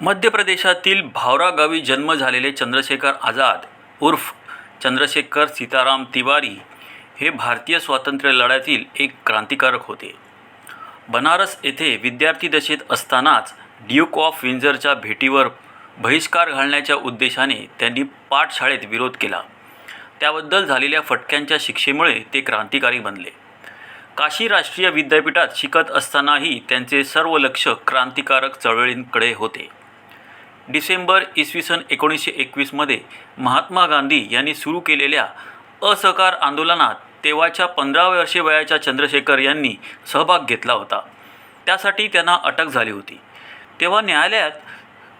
मध्य प्रदेशातील भावरा गावी जन्म झालेले चंद्रशेखर आझाद उर्फ चंद्रशेखर सीताराम तिवारी हे भारतीय स्वातंत्र्य लढ्यातील एक क्रांतिकारक होते. बनारस येथे विद्यार्थी दशेत असतानाच ड्यूक ऑफ विंझरच्या भेटीवर बहिष्कार घालण्याच्या उद्देशाने त्यांनी पाठशाळेत विरोध केला. त्याबद्दल झालेल्या फटक्यांच्या शिक्षेमुळे ते क्रांतिकारी बनले. काशी राष्ट्रीय विद्यापीठात शिकत असतानाही त्यांचे सर्व लक्ष क्रांतिकारक चळवळींकडे होते. डिसेंबर इसवी सन एकोणीसशे एकवीसमध्ये महात्मा गांधी यांनी सुरू केलेल्या असहकार आंदोलनात तेव्हाच्या पंधरा वर्षे वयाच्या चंद्रशेखर यांनी सहभाग घेतला होता. त्यासाठी त्यांना अटक झाली होती. तेव्हा न्यायालयात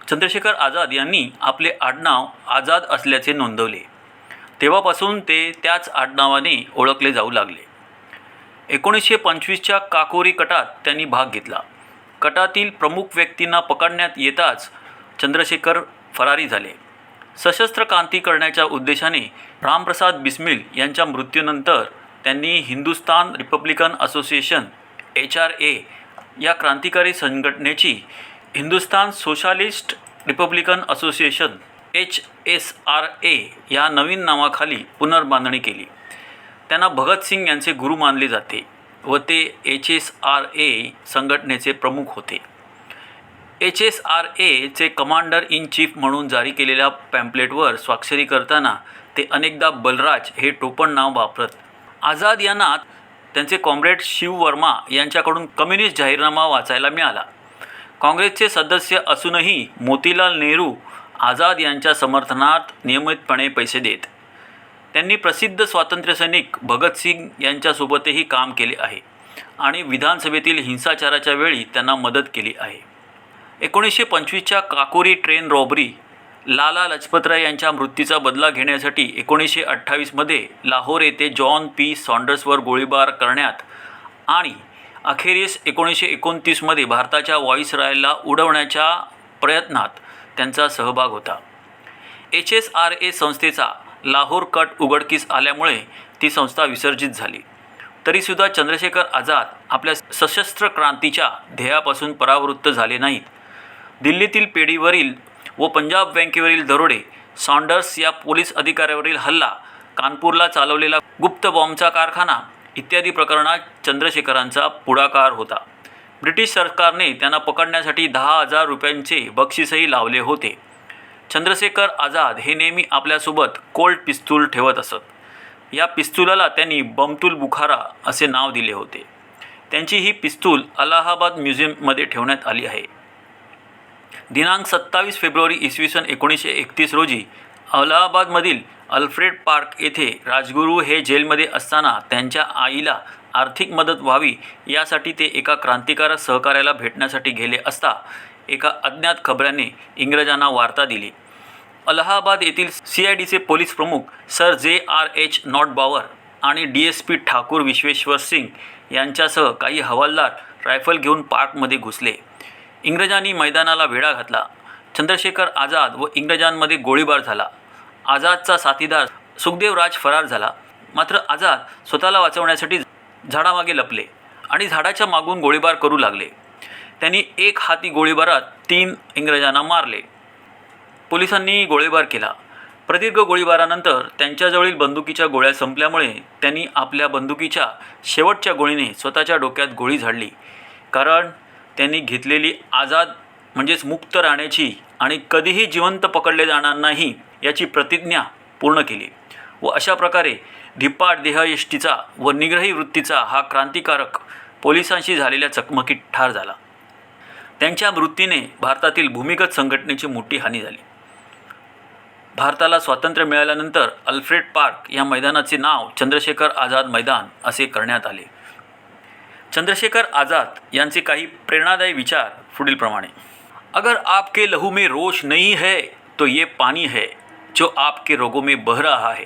चंद्रशेखर आझाद यांनी आपले आडनाव आझाद असल्याचे नोंदवले. तेव्हापासून ते त्याच आडनावाने ओळखले जाऊ लागले. एकोणीसशे पंचवीसच्या काकोरी कटात त्यांनी भाग घेतला. कटातील प्रमुख व्यक्तींना पकडण्यात येताच चंद्रशेखर फरारी झाले. सशस्त्र क्रांती करण्याच्या उद्देशाने रामप्रसाद बिस्मिल यांच्या मृत्यूनंतर त्यांनी Hindustan republican association H R A या क्रांतिकारी संघटनेची Hindustan socialist republican association H S R A या नवीन नावाखाली पुनर्बांधणी केली. त्यांना भगतसिंग यांचे गुरु मानले जाते व ते एच एस आर ए संघटनेचे प्रमुख होते. एच एस आर एचे कमांडर इन चीफ म्हणून जारी केलेल्या पॅम्पलेटवर स्वाक्षरी करताना ते अनेकदा बलराज हे टोपण नाव वापरत. आझाद यांना त्यांचे कॉम्रेड शिव वर्मा यांच्याकडून कम्युनिस्ट जाहीरनामा वाचायला मिळाला. काँग्रेसचे सदस्य असूनही मोतीलाल नेहरू आझाद यांच्या समर्थनात नियमितपणे पैसे देत. त्यांनी प्रसिद्ध स्वातंत्र्यसैनिक भगतसिंग यांच्यासोबतही काम केले आहे आणि विधानसभेतील हिंसाचाराच्या वेळी त्यांना मदत केली आहे. एकोणीसशे पंचवीसच्या काकोरी ट्रेन रॉबरी लाला लजपतराय यांच्या मृत्यूचा बदला घेण्यासाठी एकोणीसशे अठ्ठावीसमध्ये लाहोर येथे जॉन पी सॉन्डर्सवर गोळीबार करण्यात आणि अखेरीस एकोणीसशे एकोणतीसमध्ये भारताच्या व्हॉईसरायला उडवण्याच्या प्रयत्नात त्यांचा सहभाग होता. एच एस आर ए संस्थेचा लाहोर कट उघडकीस आल्यामुळे ती संस्था विसर्जित झाली. तरीसुद्धा चंद्रशेखर आझाद आपल्या सशस्त्र क्रांतीच्या ध्येयापासून परावृत्त झाले नाहीत. दिल्लीतील पेढीवरील व पंजाब बँकेवरील दरोडे सॉन्डर्स या पोलीस अधिकाऱ्यावरील हल्ला कानपूरला चालवलेला गुप्त बॉम्बचा कारखाना इत्यादी प्रकरणात चंद्रशेखरांचा पुढाकार होता. ब्रिटिश सरकारने त्यांना पकडण्यासाठी दहा हजार रुपयांचे बक्षीसही लावले होते. चंद्रशेखर आझाद हे नेहमी आपल्यासोबत कोल्ड पिस्तूल ठेवत असत. या पिस्तुलाला त्यांनी बमतुल बुखारा असे नाव दिले होते. त्यांची ही पिस्तूल अलाहाबाद म्युझियममध्ये ठेवण्यात आली आहे. दिनांक सत्तावीस फेब्रुवारी इसवी सन एकोणीसशे एकतीस रोजी अलाहाबादमधील अल्फ्रेड पार्क येथे राजगुरू हे जेलमध्ये असताना त्यांच्या आईला आर्थिक मदत व्हावी यासाठी ते एका क्रांतिकारक सहकार्याला भेटण्यासाठी गेले असता एका अज्ञात खबऱ्याने इंग्रजांना वार्ता दिली. अलाहाबाद येथील सी आय डीचे पोलीस प्रमुख sir J R H Nottbower आणि D S P Thakur Vishweshwar Singh यांच्यासह काही हवालदार रायफल घेऊन पार्कमध्ये घुसले. इंग्रजांनी मैदानाला वेढा घातला. चंद्रशेखर आझाद व इंग्रजांमध्ये गोळीबार झाला. आझादचा साथीदार सुखदेव राज फरार झाला. मात्र आझाद स्वतःला वाचवण्यासाठी झाडामागे लपले आणि झाडाच्या मागून गोळीबार करू लागले. त्यांनी एक हाती गोळीबारात तीन इंग्रजांना मारले. पोलिसांनी गोळीबार केला. प्रदीर्घ गोळीबारानंतर त्यांच्याजवळील बंदुकीच्या गोळ्या संपल्यामुळे त्यांनी आपल्या बंदुकीच्या शेवटच्या गोळीने स्वतःच्या डोक्यात गोळी झाडली. कारण त्यांनी घेतलेली आझाद म्हणजेच मुक्त राहण्याची आणि कधीही जिवंत पकडले जाणार नाही याची प्रतिज्ञा पूर्ण केली. व अशा प्रकारे धिप्पाड देहयष्टीचा व निग्रही वृत्तीचा हा क्रांतिकारक पोलिसांशी झालेल्या चकमकीत ठार झाला. त्यांच्या मृत्यूने भारतातील भूमिगत संघटनेची मोठी हानी झाली. भारताला स्वातंत्र्य मिळाल्यानंतर अल्फ्रेड पार्क या मैदानाचे नाव चंद्रशेखर आझाद मैदान असे करण्यात आले. चंद्रशेखर आज़ाद यांचे काही प्रेरणादायी विचार पुढीलप्रमाणे अगर आपके लहू में रोश नहीं है तो ये पानी है जो आपके रोगों में बह रहा है।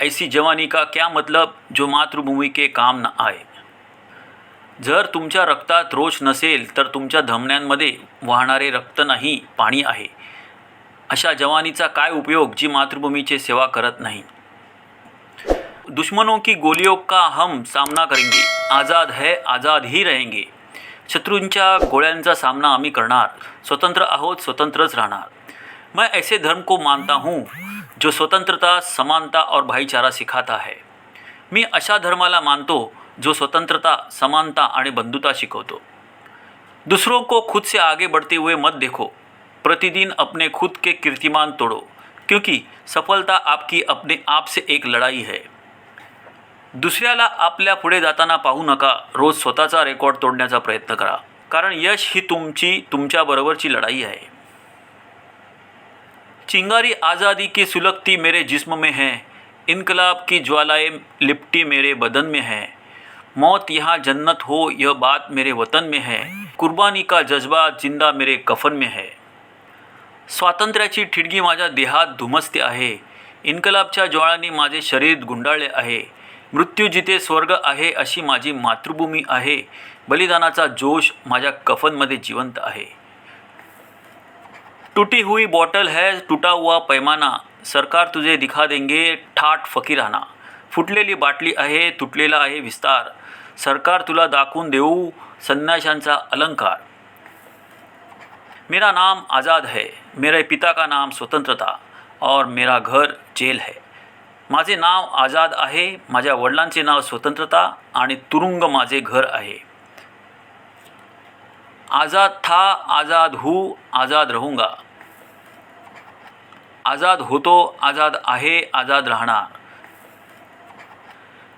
ऐसी जवानी का क्या मतलब जो मातृभूमी के काम न आए? जर तुमच्या रक्तात रोष नसेल तर तुमच्या धमन्यांमध्ये वाहणारे रक्त नाही पाणी आहे. अशा जवानीचा काय उपयोग जी मातृभूमीची सेवा करत नाही? दुश्मनों की गोलियों का हम सामना करेंगे। आज़ाद है, आज़ाद ही रहेंगे। शत्रूंच्या गोळ्यांचा सामना आम्ही करणार। स्वतंत्र आहोत, स्वतंत्रच राहणार। मैं ऐसे धर्म को मानता हूँ, जो स्वतंत्रता, समानता और भाईचारा सिखाता है। मी अशा धर्माला मानतो, जो स्वतंत्रता, समानता आणि बंधुता शिकवतो। दूसरों को खुद से आगे बढ़ते हुए मत देखो। प्रतिदिन अपने खुद के कीर्तिमान तोड़ो, क्योंकि सफलता आपकी अपने आप से एक लड़ाई है। दुसऱ्याला आपल्या पुढे जाताना पाहू नका. रोज स्वतःचा रेकॉर्ड तोडण्याचा प्रयत्न करा. कारण यश ही तुमची तुमच्याबरोबरची लढाई आहे. चिंगारी आज़ादी की सुलगती मेरे जिस्म में है. इनकलाब की ज्वालाएं लिपटी मेरे बदन में है. मौत यहाँ जन्नत हो यह बात मेरे वतन में है. कुर्बानी का जज्बा जिंदा मेरे कफन में है. स्वातंत्र्याची ठिडगी माझ्या देहात धुमसते आहे. इन्कलाबच्या ज्वाळांनी माझे शरीर गुंडाळले आहे. मृत्यू जिथे स्वर्ग आहे अशी माझी मातृभूमी आहे. बलिदानाचा जोश माझ्या कफनमध्ये जिवंत आहे. टूटी हुई बॉटल है टुटा हुआ पैमाना. सरकार तुझे दिखा देंगे ठाट फकीराना. फुटलेली बाटली आहे तुटलेला आहे विस्तार. सरकार तुला दाखवून देऊ संन्याशांचा अलंकार. मेरा नाम आज़ाद है मेरे पिता का नाम स्वतंत्रता. और मेरा घर जेल है. माझे नाव आझाद आहे माझ्या वडिलांचे नाव स्वतंत्रता आणि तुरुंग माझे घर आहे. आज़ाद था आज़ाद हूँ आज़ाद रहूँगा. आज़ाद होतो आज़ाद आहे आज़ाद राहणार.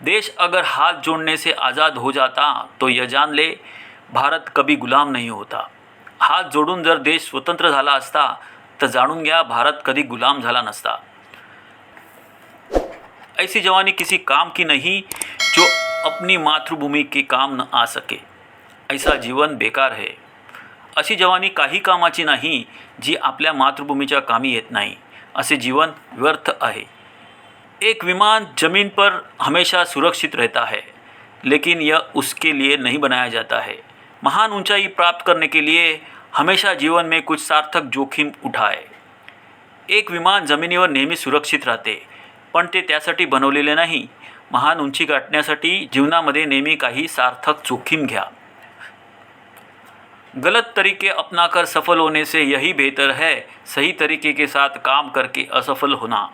देश अगर हाथ जोड़ने से आज़ाद हो जाता तो यह जान ले भारत कभी गुलाम नहीं होता. हात जोडून जर देश स्वतंत्र झाला असता तर जाणून घ्या भारत कधी गुलाम झाला नसता. ऐसी जवानी किसी काम की नहीं जो अपनी मातृभूमि के काम न आ सके। ऐसा जीवन बेकार है। अशी जवानी काही कामाची नाही, जी आपल्या मातृभूमीच्या कामी येत नाही। असे जीवन व्यर्थ आहे। एक विमान ज़मीन पर हमेशा सुरक्षित रहता है, लेकिन यह उसके लिए नहीं बनाया जाता है। महान ऊंचाई प्राप्त करने के लिए हमेशा जीवन में कुछ सार्थक जोखिम उठाए। एक विमान जमिनीवर नेहमी सुरक्षित राहते। पण ते त्यासाठी बनवलेले नाही. महान उंची गाठण्यासाठी जीवनामध्ये नेहमी काही सार्थक जोखीम घ्या. गलत तरीके अपनाकर सफल होने से यही बेहतर है. सही तरीके के साथ काम करके असफल होना.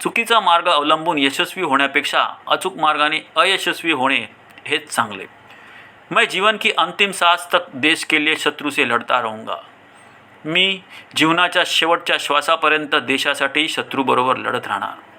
चुकीचा मार्ग अवलंबून यशस्वी होण्यापेक्षा अचूक मार्गाने अयशस्वी होणे हेच चांगले. मैं जीवन की अंतिम सांस तक देश के लिए शत्रू से लढता रहूँगा. मी जीवनाच्या शेवटच्या श्वासापर्यंत देशासाठी शत्रूबरोबर लढत राहणार.